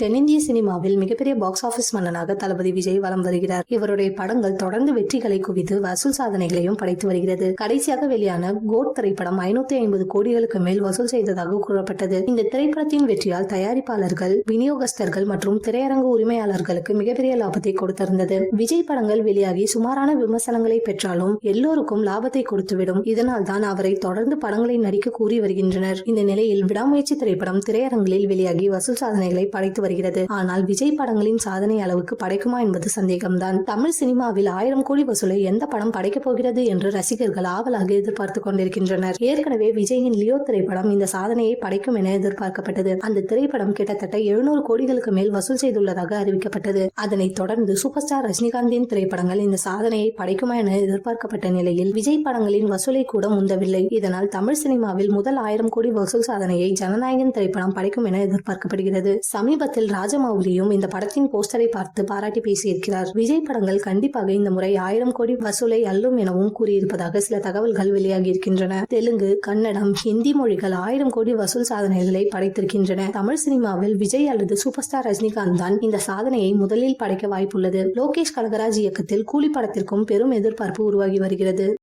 தென்னிந்திய சினிமாவில் மிகப்பெரிய பாக்ஸ் ஆபீஸ் மன்னனாக தளபதி விஜய் வலம் வருகிறார். இவருடைய படங்கள் தொடர்ந்து வெற்றிகளை குவித்து வசூல் சாதனைகளையும் படைத்து வருகிறது. கடைசியாக வெளியான கோட் திரைப்படம் ஐநூத்தி ஐம்பது கோடிகளுக்கு மேல் வசூல் செய்ததாக கூறப்பட்டது. இந்த திரைப்படத்தின் வெற்றியால் தயாரிப்பாளர்கள் விநியோகஸ்தர்கள் மற்றும் திரையரங்கு உரிமையாளர்களுக்கு மிகப்பெரிய லாபத்தை கொடுத்திருந்தது. விஜய் படங்கள் வெளியாகி சுமாரான விமர்சனங்களை பெற்றாலும் எல்லோருக்கும் லாபத்தை கொடுத்துவிடும். இதனால் தான் அவரை தொடர்ந்து படங்களை நடிக்க கூறி வருகின்றனர். இந்த நிலையில் விடாமுயற்சி திரைப்படம் திரையரங்கில் வெளியாகி வசூல் சாதனைகளை படைத்து வருகிறது. ஆனால் விஜய் படங்களின் சாதனை அளவுக்கு படைக்குமா என்பது சந்தேகம்தான். தமிழ் சினிமாவில் ஆயிரம் கோடி வசூலை எந்த படம் படைக்கப் போகிறது என்று ரசிகர்கள் ஆவலாக எதிர்பார்த்து கொண்டிருக்கின்றனர். ஏற்கனவே விஜயின் லியோ திரைப்படம் இந்த சாதனையை படைக்கும் என எதிர்பார்க்கப்பட்டது. அந்த திரைப்படம் கிட்டத்தட்ட எழுநூறு கோடிகளுக்கு மேல் வசூல் செய்துள்ளதாக அறிவிக்கப்பட்டது. அதனைத் தொடர்ந்து சூப்பர் ஸ்டார் ரஜினிகாந்தின் திரைப்படங்கள் இந்த சாதனையை படைக்குமா என எதிர்பார்க்கப்பட்ட நிலையில் விஜய் படங்களின் வசூலை கூட முந்தவில்லை. இதனால் தமிழ் சினிமாவில் முதல் ஆயிரம் கோடி வசூல் சாதனையை ஜனநாயகன் திரைப்படம் படைக்கும் என எதிர்பார்க்கப்படுகிறது. சமீபத்தில் ராஜமௌலியும் இந்த படத்தின் போஸ்டரை பார்த்து பாராட்டி பேசியிருக்கிறார். விஜய் படங்கள் கண்டிப்பாக இந்த முறை ஆயிரம் கோடி வசூலை அள்ளும் எனவும் கூறியிருப்பதாக சில தகவல்கள் வெளியாகி இருக்கின்றன தெலுங்கு கன்னடம் ஹிந்தி மொழிகள் ஆயிரம் கோடி வசூல் சாதனைகளை படைத்திருக்கின்றன. தமிழ் சினிமாவில் விஜய் அல்லது சூப்பர் ஸ்டார் ரஜினிகாந்த் தான் இந்த சாதனையை முதலில் படைக்க வாய்ப்புள்ளது. லோகேஷ் கனகராஜ் இயக்கத்தில் கூலி படத்திற்கும் பெரும் எதிர்பார்ப்பு உருவாகி வருகிறது.